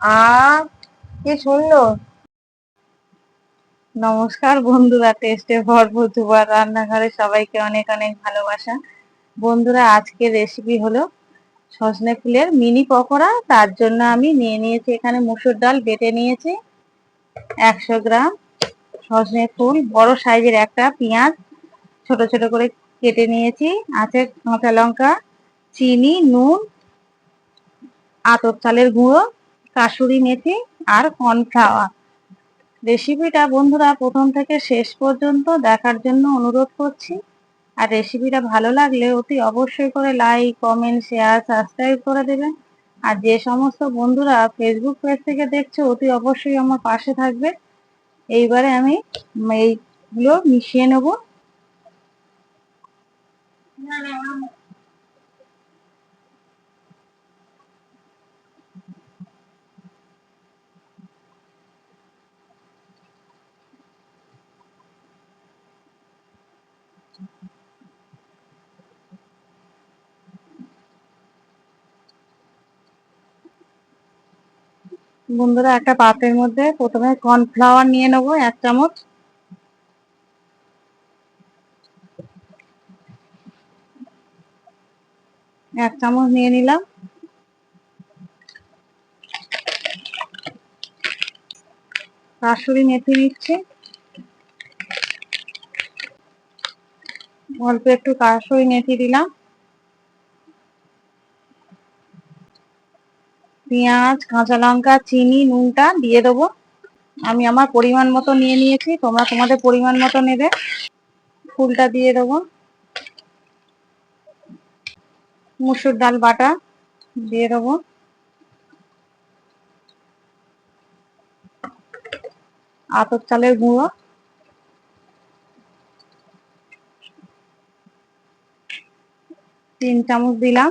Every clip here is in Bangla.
আ, কি সুন্দর। নমস্কার বন্ধুরা, টেস্টে ভরপুর দুবার রান্নাঘরে সবাইকে অনেক অনেক ভালোবাসা। বন্ধুরা, আজকের রেসিপি হলো সজনে ফুলের মিনি পকোড়া। তার জন্য আমি নিয়ে নিয়েছি এখানে মুসুর ডাল বেটে নিয়েছি একশো গ্রাম সজনে ফুল, বড় সাইজের একটা পেঁয়াজ ছোট ছোট করে কেটে নিয়েছি। আছে কাঁচা লঙ্কা, চিনি, নুন আতর চালের গুঁড়ো কাসুরি মেথি আর কর্নফ্লাওয়ার রেসিপিটা বন্ধুরা প্রথম থেকে শেষ পর্যন্ত দেখার জন্য অনুরোধ করছি। আর রেসিপিটা ভালো লাগলে অতি অবশ্যই করে লাইক কমেন্ট শেয়ার সাবস্ক্রাইব করে দেবেন। আর যে সমস্ত বন্ধুরা ফেসবুক পেজ থেকে দেখছ, অতি অবশ্যই আমার পাশে থাকবে। এইবারে আমি এইগুলো মিশিয়ে নেব। বন্ধুরা, একটা পাত্রের মধ্যে প্রথমে কর্নফ্লাওয়ার নিয়ে নেব, এক চামচ। এক চামচ নিয়ে নিলাম। কাসুরি মেথি নিচ্ছে। অল্প একটু কাসুরি মেথি দিলাম। পেঁয়াজ, কাঁচা লঙ্কা, চিনি, নুনটা দিয়ে দেবো। আমি আমার পরিমাণ মতো নিয়ে নিয়েছি, তোমরা তোমাদের পরিমাণ মতো নেবে। ফুলটা দিয়ে দেবো। মুসুর ডাল বাটা দিয়ে দেবো। আতর চালের গুঁড়ো। তিন চামচ দিলাম।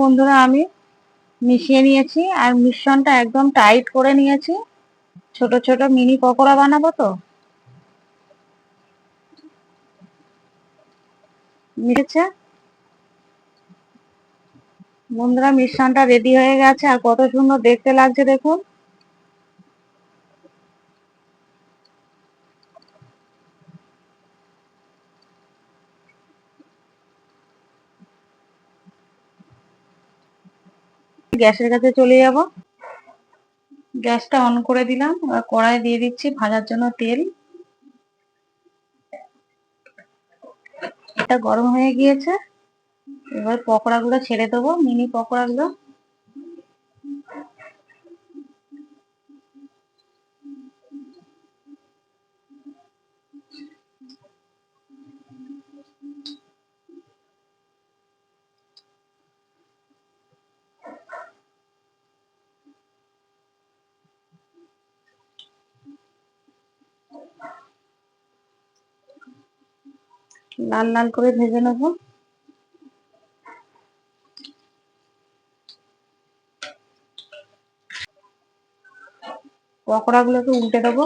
বন্ধুরা, আমি মিশিয়ে নিয়েছি আর মিশ্রণটা একদম টাইট করে নিয়েছি। ছোট ছোট মিনি পকোড়া বানাবো তো? মিশেছে? বন্ধুরা, মিশ্রণটা রেডি হয়ে গেছে আর কত সুন্দর দেখতে লাগছে দেখুন। গ্যাসের কাছে চলে যাব। গ্যাসটা অন করে দিলাম। এবার কড়াই দিয়ে দিচ্ছি ভাজার জন্য তেল। এটা গরম হয়ে গিয়েছে। এবার পকোড়াগুলো ছেড়ে দেবো, মিনি পকোড়াগুলো। লাল লাল করে ভেজে নেব। পকোড়াগুলোকে উল্টে দেবো।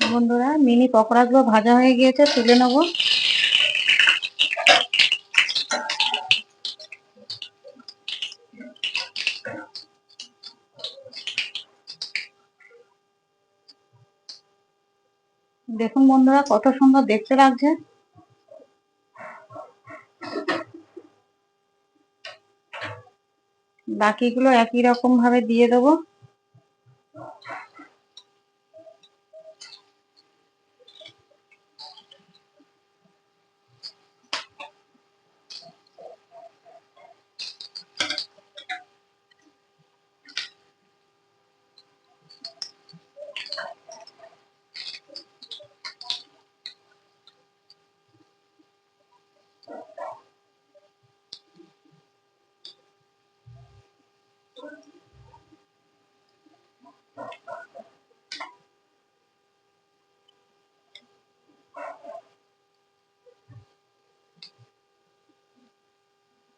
বন্ধুরা, মিনি পকোড়াগুলো ভাজা হয়ে গিয়েছে, তুলে নেব। দেখুন বন্ধুরা কত সুন্দর দেখতে লাগছে। বাকিগুলো একই রকম ভাবে দিয়ে দেবো।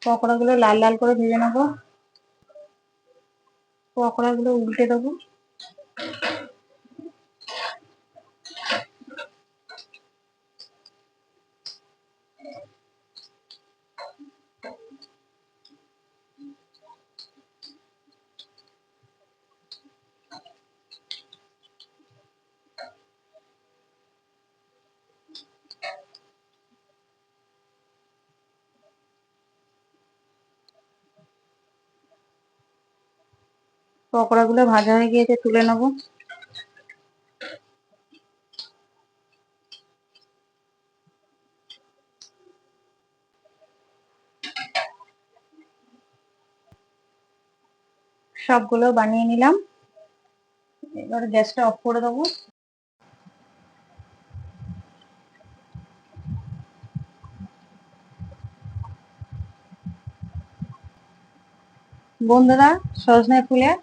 পকোড়াগুলো লাল লাল করে ভেজে নেব। পকোড়াগুলো উল্টে দেবো। পকোড়াগুলো ভাজা হয়ে গিয়েছে, তুলে নেব। সবগুলো বানিয়ে নিলাম। এবার গ্যাসটা অফ করে দেবো। বন্ধুরা, সজনে ফুলের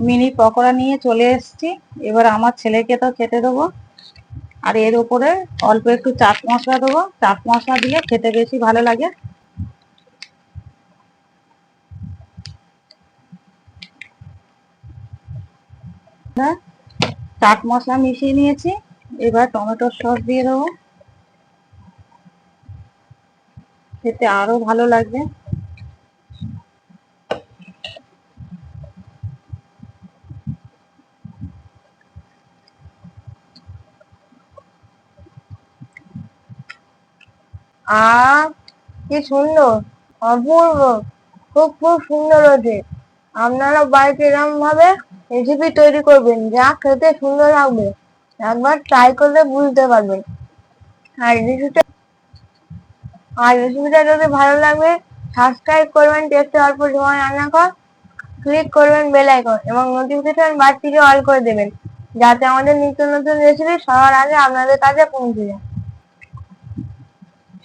মিনি পকোড়া নিয়ে চলে এসেছি। এবার আমার ছেলেকে তো খেতে দেবো। আর এর উপরে অল্প একটু চাট মশলা দেবো। চাট মশলা দিলে খেতে বেশি ভালো লাগে। চাট মশলা মিশিয়ে নিয়েছি। এবার টমেটোর সস দিয়ে দেবো। খেতে আরও ভালো লাগবে। আহ, কি সুন্দর, অপূর্ব, খুব খুব সুন্দর হয়েছে। আপনারা বাড়িতে এরকম ভাবে রেসিপি তৈরি করবেন, যা খেতে সুন্দর লাগবে। একবার ট্রাই করলে বুঝতে পারবেন। আর রেসিপিটা আর রেসিপিটা যদি ভালো লাগবে সাবস্ক্রাইব করবেন টেস্টে অল্প সময় রান্না কর ক্লিক করবেন বেল আইকন এবং নোটিফিকেশন বারটিকে অল করে দেবেন, যাতে আমাদের নিত্য নতুন রেসিপি সবার আগে আপনাদের কাছে পৌঁছে যায়।